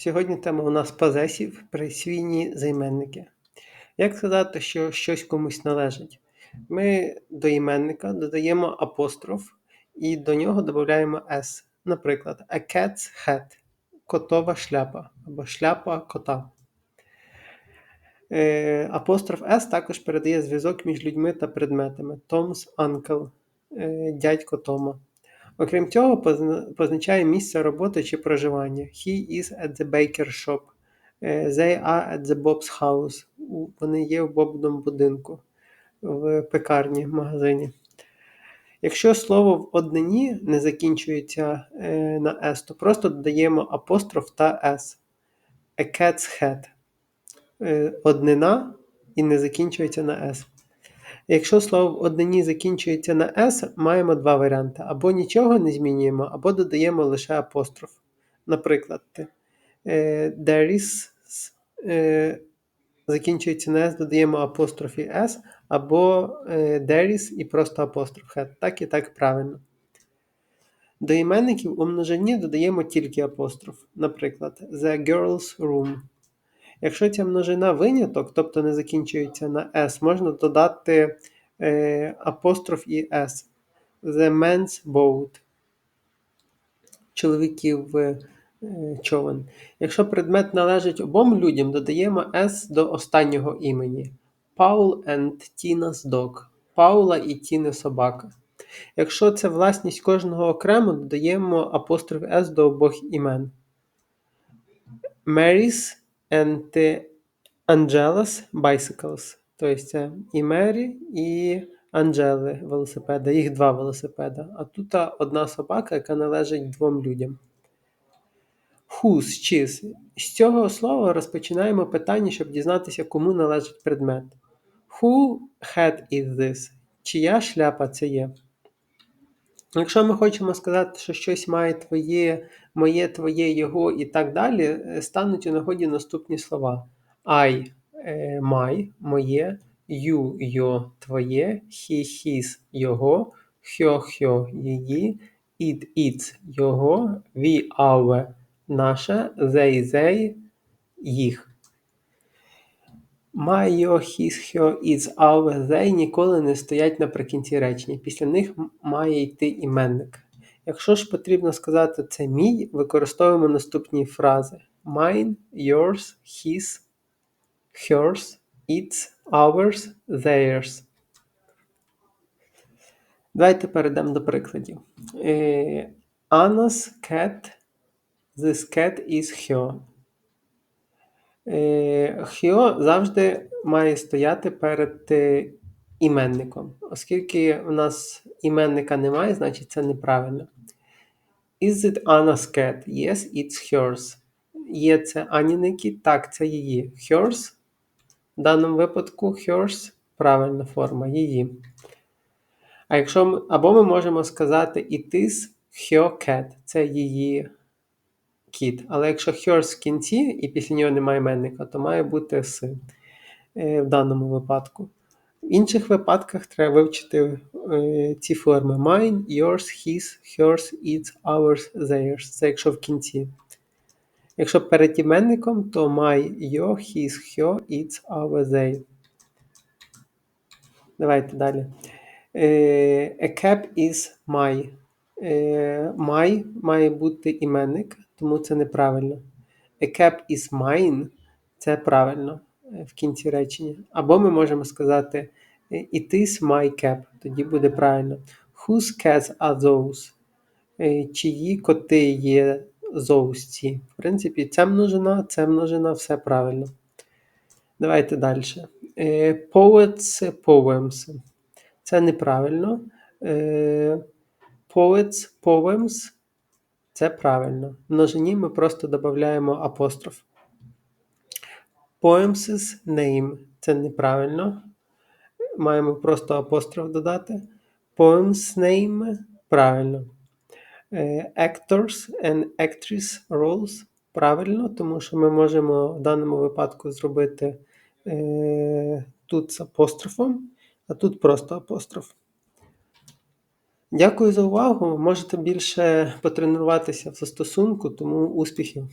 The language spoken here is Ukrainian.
Сьогодні тема у нас позесів, присвійні займенники. Як сказати, що щось комусь належить? Ми до іменника додаємо апостроф і до нього додаємо s. Наприклад, a cat's hat котова шляпа або шляпа кота. Е, апостроф S також передає зв'язок між людьми та предметами. Tom's uncle, е, дядько Тома. Окрім цього, позначає місце роботи чи проживання. He is at the baker's shop. Е, they are at the Bob's house. Вони є в Бобному будинку, в пекарні, в магазині. Якщо слово в однині не закінчується е, на S, то просто додаємо апостроф та S. A cat's head. Е, однина і не закінчується на S. Якщо слово в однині закінчується на S, маємо два варіанти: або нічого не змінюємо, або додаємо лише апостроф. Наприклад, е, there is е, закінчується на S, додаємо апостроф і S, або е, there is і просто апостроф head. Так і так правильно. До іменників у множині додаємо тільки апостроф. Наприклад, the girl's room. Якщо ця множина виняток, тобто не закінчується на S, можна додати е, апостроф і S. The man's boat. Чоловіків е, човен. Якщо предмет належить обом людям, додаємо S до останнього імені. Paul and Tina's dog. Паула і Тіни собака. Якщо це власність кожного окремо, додаємо апостроф S до обох імен. Mary's and Angela's Bicycles. Тобто це і Мері, і Анджели велосипеда. Їх два велосипеда. А тут одна собака, яка належить двом людям. Whose, чиз. З цього слова розпочинаємо питання, щоб дізнатися, кому належить предмет. Who hat is this? Чия шляпа це є? Якщо ми хочемо сказати, що щось має твоє, моє, твоє, його і так далі, е, стануть у нагоді наступні слова: I my, моє, you йо, твоє, he his його, хьо хьо її, it its його, we our наше, they they їх. Майо, хіс, хьо, іц, аве, зей ніколи не стоять наприкінці речення. Після них має йти іменник. Якщо ж потрібно сказати це мій, використовуємо наступні фрази: mine, yours, his, hers, its, ours, theirs. Давайте перейдемо до прикладів. Е, Anna's cat. This cat is her. Е, Хіо завжди має стояти перед е, іменником. Оскільки в нас іменника немає, значить це неправильно. Is it Anna's cat? Yes, it's hers. Є це Аніний кіт? Так, це її. Hers. В даному випадку hers правильна форма її. А якщо ми, Або ми можемо сказати It is her cat. Це її кіт. Але якщо hers в кінці і після нього немає іменника, то має бути с е, в даному випадку. В інших випадках треба вивчити е, ці форми: mine, yours, his, hers, its, ours, theirs. Це якщо в кінці. Якщо перед іменником, то my, your, his, her, its, our, they. Давайте далі. Е, a cap is my. My має бути іменник, тому це неправильно. A cap is mine це правильно е, в кінці речення. Або ми можемо сказати It is my cap, тоді буде правильно. Whose cats are those? Е, чиї коти є those? В принципі, це множина, це множина, все правильно. Давайте далі. Е, poets, poems. Це неправильно. Poets, poems це правильно. В множині ми просто додаємо апостроф. Poems name це неправильно. Маємо просто апостроф додати. Poems name правильно. Actors and actress roles правильно, тому що ми можемо в даному випадку зробити е, тут з апострофом, а тут просто апостроф. Дякую за увагу. Можете більше потренуватися в застосунку, тому успіхів!